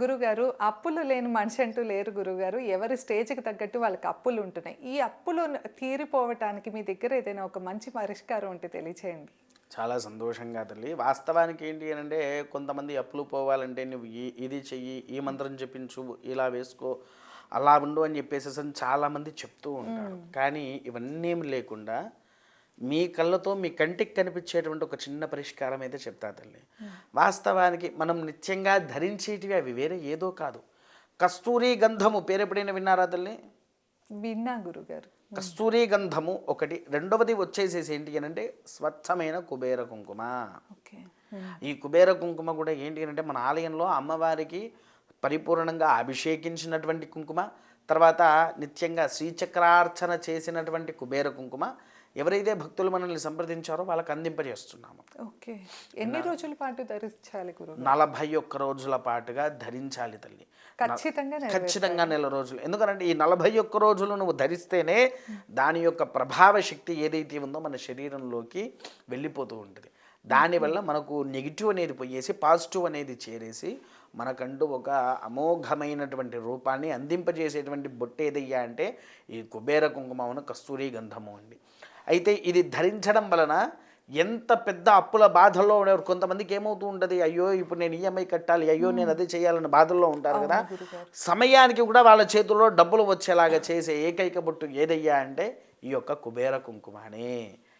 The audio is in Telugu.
గురుగారు అప్పులు లేని మనిషి అంటూ లేరు గురుగారు. ఎవరి స్టేజ్కి తగ్గట్టు వాళ్ళకి అప్పులు ఉంటున్నాయి. ఈ అప్పులు తీరిపోవటానికి మీ దగ్గర ఏదైనా ఒక మంచి పరిష్కారం ఉంటే తెలియచేయండి. చాలా సంతోషంగా తల్లి. వాస్తవానికి ఏంటి అని అంటే కొంతమంది అప్పులు పోవాలంటే నువ్వు ఈ ఇది చెయ్యి ఈ మంత్రం చెప్పించు ఇలా వేసుకో అలా ఉండు అని చెప్పేసి చాలామంది చెప్తూ ఉంటారు. కానీ ఇవన్నీ ఏమి లేకుండా మీ కళ్ళతో మీ కంటికి కనిపించేటువంటి ఒక చిన్న పరిష్కారం అయితే చెప్తా తల్లి. వాస్తవానికి మనం నిత్యంగా ధరించేటివి అవి వేరే ఏదో కాదు. కస్తూరి గంధము పేరు ఎప్పుడైనా విన్నారా తల్లి? విన్నా గురుగారు. కస్తూరి గంధము ఒకటి రెండవది వచ్చేసేసి ఏంటి అని అంటే స్వచ్ఛమైన కుబేర కుంకుమ. ఓకే. ఈ కుబేర కుంకుమ కూడా ఏంటి అంటే మన ఆలయంలో అమ్మవారికి పరిపూర్ణంగా అభిషేకించినటువంటి కుంకుమ తర్వాత నిత్యంగా శ్రీచక్రార్చన చేసినటువంటి కుబేర కుంకుమ ఎవరైతే భక్తులు మనల్ని సంప్రదించారో వాళ్ళకి అందింపజేస్తున్నాము. ఓకే. ఎన్ని రోజుల పాటు ధరించాలి నలభై ఒక్క రోజుల పాటుగా ధరించాలి తల్లి. ఖచ్చితంగా. ఖచ్చితంగా నెల రోజులు. ఎందుకంటే ఈ నలభై ఒక్క రోజులు నువ్వు ధరిస్తేనే దాని యొక్క ప్రభావ శక్తి ఏదైతే ఉందో మన శరీరంలోకి వెళ్ళిపోతూ ఉంటుంది. దానివల్ల మనకు నెగిటివ్ అనేది పోయేసి పాజిటివ్ అనేది చేరేసి మనకంటూ ఒక అమోఘమైనటువంటి రూపాన్ని అందింపజేసేటువంటి బొట్టు ఏదయ్యా అంటే ఈ కుబేర కుంకుమమును కస్తూరి గంధము అండి. అయితే ఇది ధరించడం వలన ఎంత పెద్ద అప్పుల బాధల్లో ఉండేవారు కొంతమందికి ఏమవుతూ ఉంటుంది అయ్యో ఇప్పుడు నేను ఈఎంఐ కట్టాలి అయ్యో నేను అదే చేయాలని బాధల్లో ఉంటారు కదా. సమయానికి కూడా వాళ్ళ చేతుల్లో డబ్బులు వచ్చేలాగా చేసే ఏకైక బొట్టు ఏదయ్యా అంటే ఈ యొక్క కుబేర కుంకుమనే.